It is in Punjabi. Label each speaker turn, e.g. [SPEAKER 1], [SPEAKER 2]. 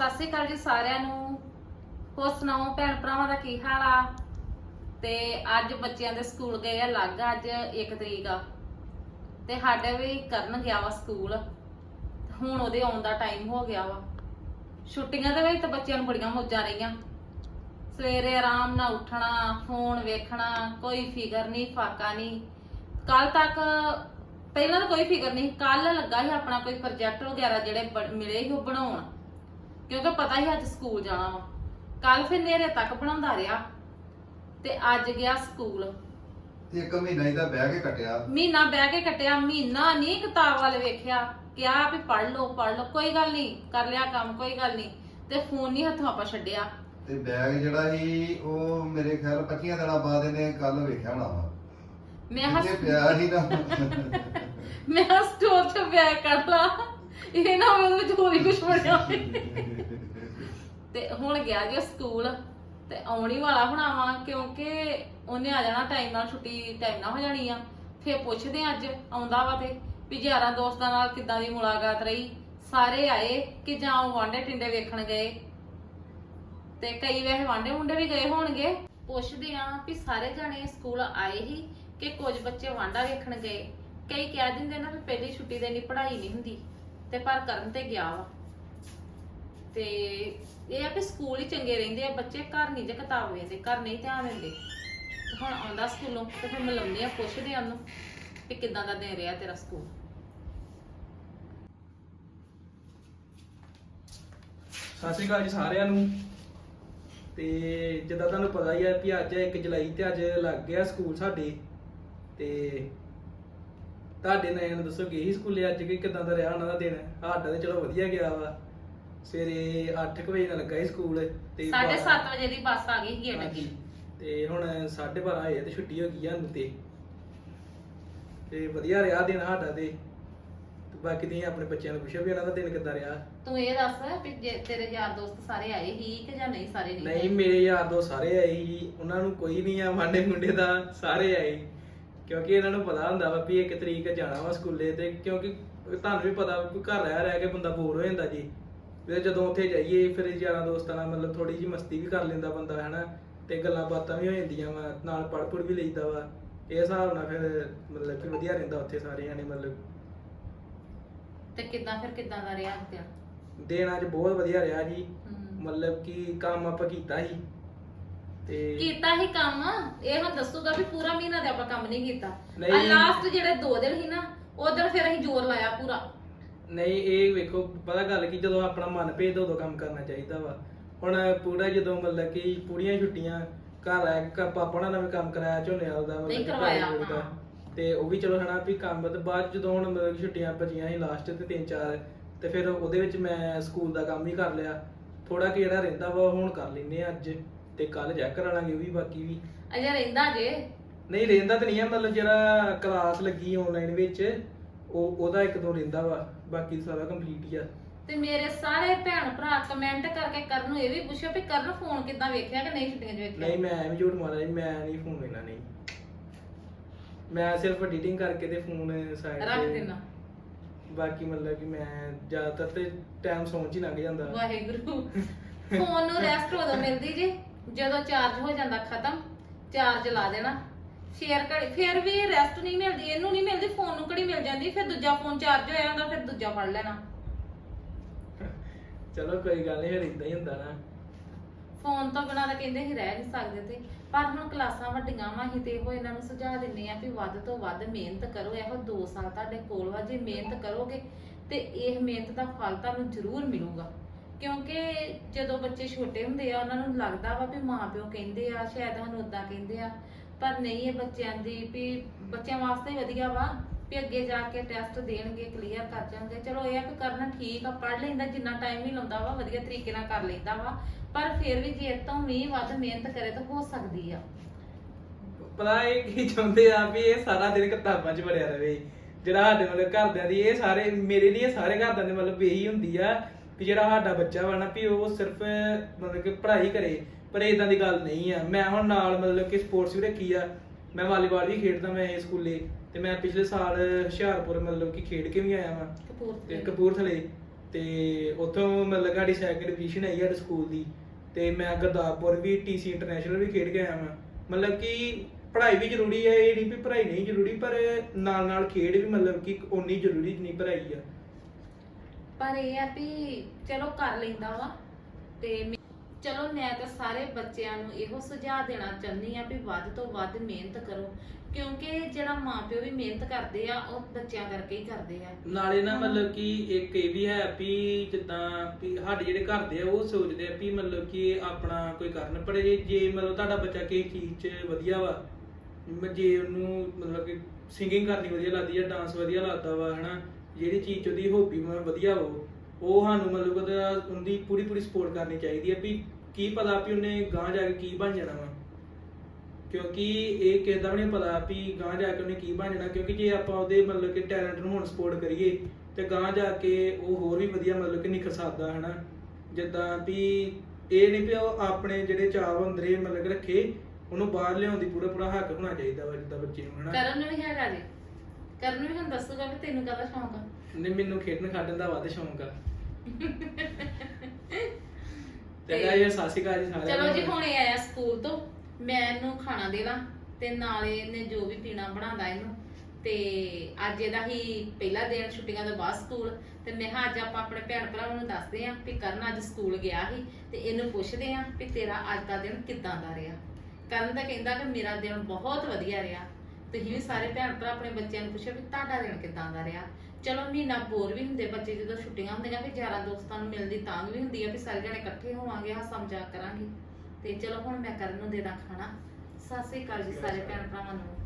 [SPEAKER 1] ਸਤਿ ਸ਼੍ਰੀ ਅਕਾਲ ਜੀ ਸਾਰਿਆਂ ਨੂੰ। ਹੋਰ ਸੁਣਾਓ, ਭੈਣ ਭਰਾਵਾਂ ਦਾ ਕੀ ਹਾਲ ਆ? ਤੇ ਅੱਜ ਬੱਚਿਆਂ ਦੇ ਸਕੂਲ ਗਏ ਆ ਲੱਗ ਅੱਜ 1 ਤਰੀਕ ਆ। ਤੇ ਸਾਡੇ ਵੀ ਕਰਨ ਗਿਆ ਵਾ ਸਕੂਲ। ਹੁਣ ਉਹਦੇ ਆਉਣ ਦਾ ਟਾਈਮ ਹੋ ਗਿਆ ਵਾ। ਛੁੱਟੀਆਂ ਦੇ ਵਿੱਚ ਤਾਂ ਬੱਚਿਆਂ ਨੂੰ ਬੜੀਆਂ ਮੌਜਾਂ ਰਹੀਆਂ। ਸਵੇਰੇ ਆਰਾਮ ਨਾਲ ਉੱਠਣਾ, ਫੋਨ ਵੇਖਣਾ, ਕੋਈ ਫਿਕਰ ਨਹੀਂ, ਫਾਕਾ ਨਹੀਂ। ਕੱਲ ਤੱਕ ਪਹਿਲਾਂ ਤਾਂ ਕੋਈ ਫਿਕਰ ਨਹੀਂ ਕੱਲ ਲੱਗਾ ਸੀ ਆਪਣਾ ਕੋਈ ਪ੍ਰੋਜੈਕਟ ਵਗੈਰਾ ਜਿਹੜੇ ਬ- ਮਿਲੇ ਸੀ ਉਹ ਬਣਾਉਣ। ਕਿਉਂਕਿ ਪਤਾ ਹੀ ਅੱਜ ਸਕੂਲ ਜਾਣਾ ਵਾ। ਕੱਲ ਫਿਰ ਨੇਰੇ ਤੱਕ ਬਣਾਉਂਦਾ ਰਿਹਾ ਤੇ ਅੱਜ ਗਿਆ ਸਕੂਲ।
[SPEAKER 2] ਇੱਕ ਮਹੀਨਾ ਹੀ ਤਾਂ ਬਹਿ ਕੇ ਕੱਟਿਆ।
[SPEAKER 1] ਮਹੀਨਾ ਬਹਿ ਕੇ ਕੱਟਿਆ ਮਹੀਨਾ ਨਹੀਂ ਕਿਤਾਬ ਵੱਲ ਵੇਖਿਆ। ਕਿਹਾ ਵੀ ਪੜ ਲਓ ਪੜ ਲਓ ਕੋਈ ਗੱਲ ਨਹੀਂ ਕਰ ਲਿਆ ਕੰਮ ਕੋਈ ਗੱਲ ਨਹੀਂ। ਤੇ ਫੋਨ ਨਹੀਂ ਹੱਥੋਂ ਆਪਾਂ ਛੱਡਿਆ।
[SPEAKER 2] ਤੇ ਬੈਗ ਜਿਹੜਾ ਸੀ ਉਹ ਮੇਰੇ ਖਿਆਲ 25 ਦਿਨਾਂ ਬਾਅਦ ਇਹਨੇ ਕੱਲ ਵੇਖਿਆ ਹੋਣਾ ਵਾ।
[SPEAKER 1] ਮੈਂ ਹੱਸ
[SPEAKER 2] ਪਿਆ ਸੀ ਨਾ।
[SPEAKER 1] ਮੈਂ ਸਟੋਰ ਤੋਂ ਬੈਗ ਕੱਢ ਲਾ। ਇਹ ਨਾ ਉਹਦੇ ਵਿੱਚ ਹੋਰ ਹੀ ਕੁਝ ਬਣਿਆ ਹੋਵੇ। ਤੇ ਹੁਣ ਗਿਆ ਜੀ ਉਹ ਸਕੂਲ, ਤੇ ਆਉਣੀ ਵਾਲਾ ਹੋਣਾ ਵਾ, ਕਿਉਂਕਿ ਉਹਨੇ ਆ ਜਾਣਾ ਟਾਈਮ ਨਾਲ, ਛੁੱਟੀ ਟਾਈਮ ਨਾਲ ਹੋ ਜਾਣੀ ਆ। ਫੇਰ ਪੁੱਛਦੇ ਆ ਅੱਜ, ਆਉਂਦਾ ਵਾ ਤੇ, ਵੀ ਯਾਰਾਂ ਦੋਸਤਾਂ ਨਾਲ ਕਿੱਦਾਂ ਦੀ ਮੁਲਾਕਾਤ ਰਹੀ? ਸਾਰੇ ਆਏ ਕਿ ਜਾਂ ਉਹ ਵਾਂਡੇ ਟਿੰਡੇ ਵੇਖਣ ਗਏ? ਤੇ ਕਈ ਵੈਸੇ ਵਾਂਡੇ ਮੁੰਡੇ ਵੀ ਗਏ ਹੋਣਗੇ। ਪੁੱਛਦੇ ਆ ਵੀ ਸਾਰੇ ਜਾਣੇ ਸਕੂਲ ਆਏ ਹੀ ਕਿ ਕੁਝ ਬੱਚੇ ਵਾਂਡਾ ਵੇਖਣ ਗਏ? ਕਈ ਕਹਿ ਦਿੰਦੇ ਨਾ ਵੀ ਪਹਿਲੀ ਛੁੱਟੀ ਦੇ ਨਹੀਂ ਪੜ੍ਹਾਈ ਨਹੀਂ ਹੁੰਦੀ, ਤੇ ਪਰ ਕਰਨ ਤੇ ਗਿਆ ਵਾ। ਤੇ ਇਹ ਆ ਵੀ ਸਕੂਲ ਹੀ ਚੰਗੇ ਰਹਿੰਦੇ ਆ, ਬੱਚੇ ਘਰ ਨਹੀਂ ਜੇ ਕਿਤਾਬ ਵੇਖਦੇ, ਘਰ ਨਹੀਂ ਧਿਆਨ ਦਿੰਦੇ। ਤੇ ਹੁਣ ਆਉਂਦਾ ਸਕੂਲੋਂ ਤੇ ਫਿਰ ਮਿਲਾਉਂਦੇ ਆ, ਪੁੱਛਦੇ ਆ ਉਹਨੂੰ ਵੀ ਕਿੱਦਾਂ ਦਾ ਦਿਨ ਰਿਹਾ ਤੇਰਾ ਸਕੂਲ।
[SPEAKER 3] ਸਤਿ ਸ਼੍ਰੀ ਅਕਾਲ ਜੀ ਸਾਰਿਆਂ ਨੂੰ। ਤੇ ਜਿੱਦਾਂ ਤੁਹਾਨੂੰ ਪਤਾ ਹੀ ਹੈ ਕਿ ਅੱਜ 1 ਜੁਲਾਈ ਤੇ ਅੱਜ ਲੱਗ ਗਿਆ ਸਕੂਲ ਸਾਡੇ। ਤੇ ਤੁਹਾਡੇ ਨਾਲ ਦੱਸੋ ਗਏ ਸੀ ਸਕੂਲੇ ਅੱਜ ਕਿ ਕਿਦਾਂ ਦਾ ਰਿਹਾ ਉਹਨਾਂ ਦਾ ਦਿਨ? ਸਾਡਾ ਤੇ ਚਲੋ ਵਧੀਆ ਗਿਆ ਵਾ। ਸਵੇਰੇ 8 ਵਜੇ ਨਾਲ ਲੱਗਾ ਸੀ ਸਕੂਲ ਤੇ
[SPEAKER 1] 7:30 ਵਜੇ ਦੀ ਬੱਸ ਆ ਗਈ ਗੇਟ ਅੱਗੇ।
[SPEAKER 3] ਤੇ ਹੁਣ 12:30 ਹੋਏ ਤੇ ਛੁੱਟੀ ਹੋ ਗਈ ਸਾਨੂੰ ਤੇ। ਤੇ ਵਧੀਆ ਰਿਹਾ ਦਿਨ ਸਾਡਾ ਤੇ। ਤੇ ਬਾਕੀ ਤੁਸੀਂ ਆਪਣੇ ਬੱਚਿਆਂ ਨੂੰ ਪੁੱਛੋ ਵੀ ਉਹਨਾਂ ਦਾ ਦਿਨ ਕਿੱਦਾਂ ਰਿਹਾ।
[SPEAKER 1] ਤੂੰ ਇਹ ਦੱਸ ਵੀ ਜੇ ਤੇਰੇ ਯਾਰ ਦੋਸਤ ਸਾਰੇ ਆਏ ਹੀ ਕਿ ਜਾਂ ਨਹੀਂ ਸਾਰੇ ਨਹੀਂ
[SPEAKER 3] ਨਹੀਂ ਮੇਰੇ ਯਾਰ ਦੋ ਸਾਰੇ ਆਏ ਸੀ। ਉਹਨਾਂ ਨੂੰ ਕੋਈ ਨਹੀਂ ਆ ਵਾਂਡੇ ਮੁੰਡੇ ਦਾ ਸਾਰੇ ਆਏ। ਕਿਉਂਕਿ ਇਹਨਾਂ ਨੂੰ ਪਤਾ ਹੁੰਦਾ ਵਾ ਵੀ ਇੱਕ ਤਰੀਕ ਜਾਣਾ ਵਾ ਸਕੂਲੇ ਤੇ ਕਿਉਂਕਿ ਤੁਹਾਨੂੰ ਵੀ ਪਤਾ ਵੀ ਘਰ ਰਹਿ ਰਹਿ ਕੇ ਬੰਦਾ ਬੋਰ ਹੋ ਜਾਂਦਾ ਜੀ। ਫਿਰ ਜਦੋਂ ਉੱਥੇ ਜਾਈਏ ਫਿਰ ਯਾਰਾਂ ਦੋਸਤਾਂ ਨਾਲ ਮਤਲਬ ਥੋੜੀ ਜਿਹੀ ਮਸਤੀ ਵੀ ਕਰ ਲੈਂਦਾ ਬੰਦਾ ਹੈਨਾ? ਤੇ ਗੱਲਾਂ ਬਾਤਾਂ ਵੀ ਹੋ ਜਾਂਦੀਆਂ ਵਾ ਨਾਲ ਪੜ੍ਹ ਪੁੜ ਵੀ ਲਈਦਾ ਵਾ। ਇਹ ਹਿਸਾਬ ਨਾਲ ਫਿਰ ਮਤਲਬ ਕਿ ਵਧੀਆ ਰਹਿੰਦਾ ਉੱਥੇ ਸਾਰੇ ਜਾਣੇ ਮਤਲਬ।
[SPEAKER 1] ਤੇ ਕਿੱਦਾਂ ਫਿਰ ਕਿੱਦਾਂ ਦਾ ਰਿਹਾ ਤੇਰਾ
[SPEAKER 3] ਦਿਨ ਅੱਜ ਬਹੁਤ ਵਧੀਆ ਰਿਹਾ ਜੀ। ਮਤਲਬ ਕਿ ਕੰਮ ਆਪਾਂ ਕੀਤਾ ਸੀ। ਤੇ
[SPEAKER 1] ਕੀਤਾ ਹੀ ਕੰਮ? ਇਹ ਹੁਣ ਦੱਸੂਗਾ ਵੀ ਪੂਰਾ ਮਹੀਨਾ ਤੇ ਆਪਾਂ ਕੰਮ ਨਹੀਂ ਕੀਤਾ।
[SPEAKER 3] ਨਹੀਂ।
[SPEAKER 1] ਆ ਲਾਸਟ ਜਿਹੜੇ 2 ਦਿਨ ਸੀ ਨਾ ਉਧਰ ਫਿਰ ਅਸੀਂ ਜ਼ੋਰ ਲਾਇਆ ਪੂਰਾ।
[SPEAKER 3] ਨਹੀਂ ਇਹ ਵੇਖੋ ਪਤਾ ਗੱਲ ਕੀ ਜਦੋਂ ਆਪਣਾ ਮਨ ਭੇਜਦਾ ਉਦੋਂ ਕੰਮ ਕਰਨਾ ਚਾਹੀਦਾ ਵਾ ਹੁਣ ਪੂਰਾ ਜਦੋਂ ਮਤਲਬ ਕਿ ਪੂਰੀਆਂ ਛੁੱਟੀਆਂ ਘਰ ਆ ਕੇ ਪਾਪਾ ਨਾਲ ਵੀ ਕੰਮ ਕਰਾਇਆ ਝੋਨੇ ਵਾਲਾ ਦਾ
[SPEAKER 1] ਨਹੀਂ
[SPEAKER 3] ਕਿ
[SPEAKER 1] ਕਰਵਾਇਆ,
[SPEAKER 3] ਭਾਈ ਦਾ।
[SPEAKER 1] ਹਾਂ।
[SPEAKER 3] ਤੇ ਉਹ ਵੀ ਚਲੋ ਹਨਾ ਵੀ ਕੰਮ ਤੇ ਬਾਅਦ 'ਚ ਜਦੋਂ ਹੁਣ ਮਤਲਬ ਕਿ ਛੁੱਟੀਆਂ ਬਚੀਆਂ ਸੀ ਲਾਸਟ ਤੇ ਤਿੰਨ ਚਾਰ ਤੇ ਫਿਰ ਉਹਦੇ ਵਿੱਚ ਮੈਂ ਸਕੂਲ ਦਾ ਕੰਮ ਹੀ ਕਰ ਲਿਆ ਥੋੜਾ ਕਿ ਜਿਹੜਾ ਰਹਿੰਦਾ ਵਾ ਉਹ ਹੁਣ ਕਰ ਲੈਨੇ ਆ ਅੱਜ ਤੇ ਕੱਲ ਚੈੱਕ ਕਰਾ ਲਾਂਗੇ ਉਹ ਵੀ ਬਾਕੀ ਵੀ
[SPEAKER 1] ਅਜੇ ਰਹਿੰਦਾ ਜੇ
[SPEAKER 3] ਨਹੀਂ ਰਹਿੰਦਾ ਤਾਂ ਨਹੀਂ ਆ ਮਤਲਬ ਜਿਹੜਾ ਕਲਾਸ ਲੱਗੀ ਆਨਲਾਈਨ ਵਿੱਚ ਉਹ ਉਹਦਾ ਇੱਕ ਦੋ ਰਹਿੰਦਾ ਵਾ ਬਾਕੀ ਸਾਰਾ ਕੰਪਲੀਟ ਹੀ ਆ।
[SPEAKER 1] ਤੇ ਮੇਰੇ ਸਾਰੇ ਭੈਣ ਭਰਾ ਕਮੈਂਟ ਕਰਕੇ ਕਰਨ ਨੂੰ ਇਹ ਵੀ ਪੁੱਛਿਓ ਵੀ ਕਰਨ ਫੋਨ ਕਿੱਦਾਂ ਵੇਖਿਆ ਕਿ ਨਹੀਂ ਛੁੱਟੀਆਂ 'ਚ ਵੇਖਿਆ?
[SPEAKER 3] ਨਹੀਂ ਮੈਂ ਐਵੇਂ ਝੂਠ ਮਾਰਿਆ ਜੀ, ਮੈਂ ਨਹੀਂ ਫੋਨ ਲੈਣਾ ਨਹੀਂ। ਮੈਂ ਸਿਰਫ ਐਡੀਟਿੰਗ ਕਰਕੇ ਤੇ ਫੋਨ ਸਾਈਡ
[SPEAKER 1] ਰੱਖ ਦੇਣਾ।
[SPEAKER 3] ਬਾਕੀ ਮਤਲਬ ਕਿ ਮੈਂ ਜ਼ਿਆਦਾਤਰ ਤੇ ਟਾਈਮ ਸੌਣ ਚ ਹੀ ਲੰਘ ਜਾਂਦਾ।
[SPEAKER 1] ਵਾਹਿਗੁਰੂ। ਫੋਨ ਨੂੰ ਰੈਸਟ ਉਦੋਂ ਮਿਲਦੀ ਜੀ? ਜਦੋਂ ਚਾਰਜ ਹੋ ਜਾਂਦਾ ਖਤਮ ਚਾਰਜ ਲਾ ਦੇਣਾ। ਫੇਰ ਘੜੀ ਫੇਰ ਵੀ ਰੈਸਟ ਨਹੀਂ ਮਿਲਦੀ ਇਹਨੂੰ ਨਹੀਂ ਮਿਲਦੀ ਫੋਨ ਨੂੰ ਘੜੀ ਮਿਲ ਜਾਂਦੀ? ਫਿਰ ਦੂਜਾ ਫੋਨ ਚਾਰਜ ਹੋਇਆ ਹੁੰਦਾ ਫਿਰ ਦੂਜਾ ਫੜ ਲੈਣਾ।
[SPEAKER 3] ਚਲੋ ਕੋਈ ਗੱਲ ਨਹੀਂ ਫਿਰ ਇਦਾਂ ਹੀ ਹੁੰਦਾ ਨਾ।
[SPEAKER 1] ਫੋਨ ਤੋਂ ਬਿਨਾਂ ਤਾਂ ਕਹਿੰਦੇ ਹੀ ਰਹਿ ਨਹੀਂ ਸਕਦੇ ਤੇ ਪਰ ਹੁਣ ਕਲਾਸਾਂ ਵੱਡੀਆਂ ਵਾ ਹੀ ਤੇ ਇਹੋ ਇਹਨਾਂ ਨੂੰ ਸੁਝਾਅ ਦਿੰਨੇ ਆ ਵੀ ਵੱਧ ਤੋਂ ਵੱਧ ਮਿਹਨਤ ਕਰੋ ਇਹੋ 2 ਸਾਲ ਤੁਹਾਡੇ ਕੋਲ ਵਾ ਜੇ ਮਿਹਨਤ ਕਰੋਗੇ ਤੇ ਇਹ ਮਿਹਨਤ ਦਾ ਫਲ ਤੁਹਾਨੂੰ ਜ਼ਰੂਰ ਮਿਲੂਗਾ। ਕਿਉਂਕਿ ਜਦੋਂ ਬੱਚੇ ਛੋਟੇ ਹੁੰਦੇ ਆ, ਉਹਨਾਂ ਨੂੰ ਲੱਗਦਾ ਵਾ ਵੀ ਮਾਪਿਓ ਕਹਿੰਦੇ ਆ, ਸ਼ਾਇਦ ਸਾਨੂੰ ਉਦਾਂ ਕਹਿੰਦੇ ਆ। ਪਰ ਨਹੀਂ, ਇਹ ਬੱਚਿਆਂ ਦੀ ਵੀ ਬੱਚਿਆਂ ਵਾਸਤੇ ਵਧੀਆ ਵਾ ਵੀ ਅੱਗੇ ਜਾ ਕੇ ਟੈਸਟ ਦੇਣਗੇ ਕਲੀਅਰ ਕਰ ਜਾਣਗੇ। ਚਲੋ, ਇਹ ਆ ਕਿ ਕਰਨਾ ਠੀਕ ਆ ਪੜ ਲੈਂਦਾ, ਜਿੰਨਾ ਟਾਈਮ ਹੀ ਲਾਉਂਦਾ ਵਾ, ਵਧੀਆ ਤਰੀਕੇ ਨਾਲ ਕਰ ਲੈਂਦਾ ਵਾ। ਪਰ ਫਿਰ ਵੀ ਜੇ ਇਹ ਤੋਂ ਵੀ ਵੱਧ ਮਿਹਨਤ ਕਰੇ ਤਾਂ ਹੋ ਸਕਦੀ ਆ।
[SPEAKER 3] ਪਤਾ ਇਹ ਕੀ ਚਾਹੁੰਦੇ ਆ ਵੀ ਇਹ ਸਾਰਾ ਦਿਨ ਕਿਤਾਬਾਂ 'ਚ ਵੜਿਆ ਰਵੇ ਜਿਹੜਾ ਸਾਡੇ ਮਤਲਬ ਘਰਦਿਆਂ ਦੀ, ਇਹ ਸਾਰੇ ਮੇਰੇ ਲਈ ਇਹ ਸਾਰੇ ਘਰਦਿਆਂ ਦੇ ਮਤਲਬ ਇਹੀ ਹੁੰਦੀ ਆ ਕਿ ਜਿਹੜਾ ਸਾਡਾ ਬੱਚਾ ਵਾ ਨਾ ਵੀ ਉਹ ਸਿਰਫ ਮਤਲਬ ਕਿ ਪੜ੍ਹਾਈ ਕਰੇ ਪਰ ਇਦਾਂ ਦੀ ਗੱਲ ਨਹੀਂ ਆ। ਮੈਂ ਹੁਣ ਨਾਲ ਮਤਲਬ ਕਿ ਸਪੋਰਟਸ ਵੀ ਰੱਖੀ ਆ। ਮੈਂ ਵਾਲੀਬਾਲ ਵੀ ਖੇਡਦਾ ਮੈਂ ਇਹ ਸਕੂਲੇ ਤੇ ਮੈਂ ਪਿਛਲੇ ਸਾਲ ਹੁਸ਼ਿਆਰਪੁਰ ਮਤਲਬ ਕਿ ਖੇਡ ਕੇ ਵੀ ਆਇਆ ਵਾਂ। ਤੇ
[SPEAKER 1] ਕਪੂਰਥਲੇ।
[SPEAKER 3] ਕਪੂਰਥਲੇ ਤੇ ਉੱਥੋਂ ਮਤਲਬ ਸਾਡੀ ਸੈਕਿੰਡ ਡਿਵੀਜ਼ਨ ਆਈ ਸਾਡੇ ਸਕੂਲ ਦੀ। ਤੇ ਮੈਂ ਗੁਰਦਾਸਪੁਰ ਵੀ ਟੀਸੀ ਇੰਟਰਨੈਸ਼ਨਲ ਵੀ ਖੇਡ ਕੇ ਆਇਆ ਮੈਂ ਮਤਲਬ ਕਿ ਪੜ੍ਹਾਈ ਵੀ ਜ਼ਰੂਰੀ ਹੈ ਇਹ ਨਹੀਂ ਵੀ ਪੜ੍ਹਾਈ ਨਹੀਂ ਜ਼ਰੂਰੀ ਪਰ ਨਾਲ ਨਾਲ ਖੇਡ ਵੀ ਮਤਲਬ ਕਿ ਓਨੀ ਜ਼ਰੂਰੀ ਨਹੀਂ ਪੜ੍ਹਾਈ ਆ।
[SPEAKER 1] ਪਰ ਇਹ ਆ ਵੀ ਚਲੋ ਕਰ ਲੈਂਦਾ ਵਾ ਤੇ ਮੈਂ- ਚਲੋ ਮੈਂ ਤਾਂ ਸਾਰੇ ਬੱਚਿਆਂ ਨੂੰ ਇਹੋ ਸੁਝਾਅ ਦੇਣਾ ਚਾਹੁੰਦੀ ਆ ਵੀ ਵੱਧ ਤੋਂ ਵੱਧ ਮਿਹਨਤ ਕਰੋ ਕਿਉਂਕਿ ਜਿਹੜਾ ਮਾਪਿਓ ਵੀ ਮਿਹਨਤ ਕਰਦੇ ਆ ਉਹ ਬੱਚਿਆਂ ਕਰਕੇ ਹੀ ਕਰਦੇ ਆ।
[SPEAKER 3] ਨਾਲੇ ਨਾ ਮਤਲਬ ਕਿ ਇੱਕ ਇਹ ਵੀ ਹੈ ਵੀ ਜਿੱਦਾਂ ਵੀ ਸਾਡੇ ਜਿਹੜੇ ਘਰ ਦੇ ਆ ਉਹ ਸੋਚਦੇ ਆ ਵੀ ਮਤਲਬ ਕਿ ਆਪਣਾ ਕੋਈ ਕਰਨ ਪਰ ਜੇ ਜੇ ਮਤਲਬ ਤੁਹਾਡਾ ਬੱਚਾ ਕਿਸੇ ਚੀਜ਼ 'ਚ ਵਧੀਆ ਵਾ ਮ- ਜੇ ਉਹਨੂੰ ਮਤਲਬ ਕਿ ਸਿੰਗਿੰਗ ਕਰਨੀ ਵਧੀਆ ਲੱਗਦੀ ਹੈ ਡਾਂਸ ਵਧੀਆ ਲੱਗਦਾ ਵਾ ਹਨਾ ਜਿਹੜੀ ਚੀਜ਼ 'ਚ ਉਹਦੀ ਹੌਬੀ ਵਧੀਆ ਹੋ ਉਹ ਸਾਨੂੰ ਮਤਲਬ ਉਹਦਾ ਉਹਦੀ ਪੂਰੀ ਪੂਰੀ ਸਪੋਰਟ ਕਰਨੀ ਚਾਹੀਦੀ ਹੈ ਵੀ ਕੀ ਪਤਾ ਵੀ ਉਹਨੇ ਗਾਂ ਜਾ ਕੇ ਕੀ ਬਣ ਜਾਣਾ ਵਾ। ਕਿਉਂਕਿ ਇਹ ਕਿਸੇ ਦਾ ਵੀ ਨਹੀਂ ਪਤਾ ਵੀ ਗਾਂ ਜਾ ਕੇ ਉਹਨੇ ਕੀ ਬਣ ਜਾਣਾ, ਕਿਉਂਕਿ ਜੇ ਆਪਾਂ ਉਹਦੇ ਮਤਲਬ ਕਿ ਟੈਲੈਂਟ ਨੂੰ ਹੁਣ ਸਪੋਰਟ ਕਰੀਏ, ਤੇ ਗਾਂ ਜਾ ਕੇ ਉਹ ਹੋਰ ਵੀ ਵਧੀਆ ਮਤਲਬ ਕਿ ਨਿਖਰ ਸਕਦਾ, ਹਨਾ। ਜਿੱਦਾਂ ਵੀ ਇਹ ਨਹੀਂ ਵੀ ਉਹ ਆਪਣੇ ਜਿਹੜੇ ਚਾਅ ਅੰਦਰੇ ਮਤਲਬ ਰੱਖੇ, ਉਹਨੂੰ ਬਾਹਰ ਲਿਆਉਣ ਦੀ ਪੂਰਾ ਪੂਰਾ ਹੱਕ ਹੋਣਾ ਚਾਹੀਦਾ ਵਾ ਜਿੱਦਾਂ ਬੱਚੇ ਨੂੰ, ਹਨਾ।
[SPEAKER 1] ਕਰਨ ਵੀ ਹੈਗਾ ਜੀ ਕਰਨ ਵੀ ਹੁਣ ਦੱਸੂਗਾ ਵੀ ਤੈਨੂੰ ਕਾਹਦਾ ਸ਼ੌਂਕ ਆ?
[SPEAKER 3] ਨਹੀਂ ਮੈਨੂੰ ਖੇਡਣ ਖਾਡਣ ਦਾ ਵੱਧ ਸ਼ੌਂਕ ਆ। ਤੇ ਸਤਿ ਸ਼੍ਰੀ ਅਕਾਲ ਜੀ ਸਾਰਿਆਂ
[SPEAKER 1] ਚਲੋ ਜੀ
[SPEAKER 3] ਨੂੰ।
[SPEAKER 1] ਹੁਣ ਇਹ ਆਇਆ ਸਕੂਲ ਤੋਂ। ਮੈਂ ਇਹਨੂੰ ਖਾਣਾ ਦੇਣਾ ਤੇ ਨਾਲੇ ਇਹਨੇ ਜੋ ਵੀ ਪੀਣਾ ਬਣਾਉਂਦਾ ਇਹਨੂੰ। ਤੇ ਅੱਜ ਇਹਦਾ ਹੀ ਪਹਿਲਾ ਦਿਨ ਛੁੱਟੀਆਂ ਤੋਂ ਬਾਅਦ ਸਕੂਲ। ਤੇ ਮੈਂ ਕਿਹਾ ਅੱਜ ਆਪਾਂ ਆਪਣੇ ਭੈਣ ਭਰਾਵਾਂ ਨੂੰ ਦੱਸਦੇ ਆਂ ਵੀ ਕਰਨ ਅੱਜ ਸਕੂਲ ਗਿਆ ਸੀ। ਤੇ ਇਹਨੂੰ ਪੁੱਛਦੇ ਆਂ ਵੀ ਤੇਰਾ ਅੱਜ ਦਾ ਦਿਨ ਕਿੱਦਾਂ ਦਾ ਰਿਹਾ? ਕਰਨ ਤਾਂ ਕਹਿੰਦਾ ਕਿ ਮੇਰਾ ਦਿਨ ਬਹੁਤ ਵਧੀਆ ਰਿਹਾ। ਤੁਸੀਂ ਵੀ ਸਾਰੇ ਭੈਣ ਭਰਾ ਆਪਣੇ ਬੱਚਿਆਂ ਨੂੰ ਪੁੱਛਿਆ ਵੀ ਤੁਹਾਡਾ ਦਿਨ ਕਿੱਦਾਂ ਦਾ ਰਿਹਾ? ਚਲੋ ਮਹੀਨਾ ਬੋਰ ਵੀ ਹੁੰਦੇ ਬੱਚੇ ਜਦੋਂ ਛੁੱਟੀਆਂ ਹੁੰਦੀਆਂ ਵੀ ਯਾਰਾਂ ਦੋਸਤਾਂ ਨੂੰ ਮਿਲਦੀ ਤਾਂ ਵੀ ਹੁੰਦੀ ਆ ਵੀ ਸਾਰੇ ਜਣੇ ਇਕੱਠੇ ਹੋਵਾਂਗੇ, ਹਾਸਾ ਮਜ਼ਾਕ ਕਰਾਂਗੇ। ਤੇ ਚਲੋ ਹੁਣ ਮੈਂ ਕਰਨ ਨੂੰ ਦੇ ਦਾਂ ਖਾਣਾ। ਸਤਿ ਸ੍ਰੀ ਅਕਾਲ ਜੀ ਸਾਰੇ ਭੈਣ ਭਰਾਵਾਂ ਨੂੰ।